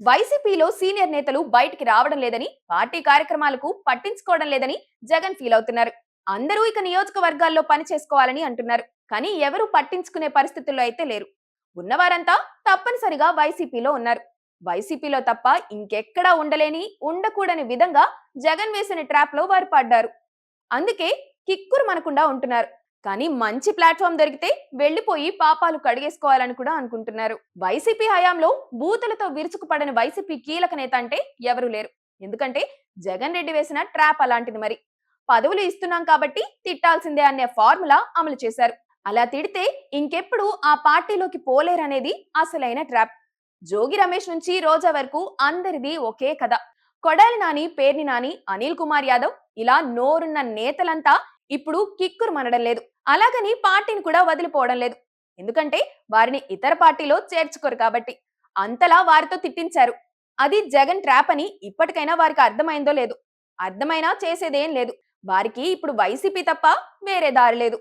వైసీపీలో సీనియర్ నేతలు బయటికి రావడం లేదని పార్టీ కార్యక్రమాలకు పట్టించుకోవడం లేదని జగన్ ఫీల్ అవుతున్నారు. అందరూ ఇక నియోజకవర్గాల్లో పని చేసుకోవాలని అంటున్నారు. కానీ ఎవరూ పట్టించుకునే పరిస్థితుల్లో అయితే లేరు. ఉన్నవారంతా తప్పనిసరిగా వైసీపీలో ఉన్నారు. వైసీపీలో తప్ప ఇంకెక్కడా ఉండలేని ఉండకూడని విధంగా జగన్ వేసిన ట్రాప్లో వారు పడ్డారు. అందుకే కిక్కురు మనకుండా ఉంటున్నారు. కానీ మంచి ప్లాట్ఫామ్ దొరికితే వెళ్ళిపోయి పాపాలు కడిగేసుకోవాలని కూడా అనుకుంటున్నారు. వైసీపీ హయాంలో బూతులతో విరుచుకుపడని వైసీపీ కీలక నేత అంటే ఎవరూ లేరు. ఎందుకంటే జగన్ రెడ్డి వేసిన ట్రాప్ అలాంటిది మరి. పదవులు ఇస్తున్నాం కాబట్టి తిట్టాల్సిందే అనే ఫార్ములా అమలు చేశారు. అలా తిడితే ఇంకెప్పుడు ఆ పార్టీలోకి పోలేరనేది అసలైన ట్రాప్. జోగి రమేష్ నుంచి రోజా వరకు అందరిది ఒకే కథ. కొడాలి నాని పేర్ని నాని అనిల్ కుమార్ యాదవ్ ఇలా నోరున్న నేతలంతా ఇప్పుడు కిక్కురు మనడం లేదు. అలాగని పార్టీని కూడా వదిలిపోవడం లేదు. ఎందుకంటే వారిని ఇతర పార్టీలో చేర్చుకోరు కాబట్టి. అంతలా వారితో తిట్టించారు. అది జగన్ ట్రాప్ అని ఇప్పటికైనా వారికి అర్థమైందో లేదు. అర్థమైనా చేసేదేం లేదు. వారికి ఇప్పుడు వైసీపీ తప్ప వేరే దారి లేదు.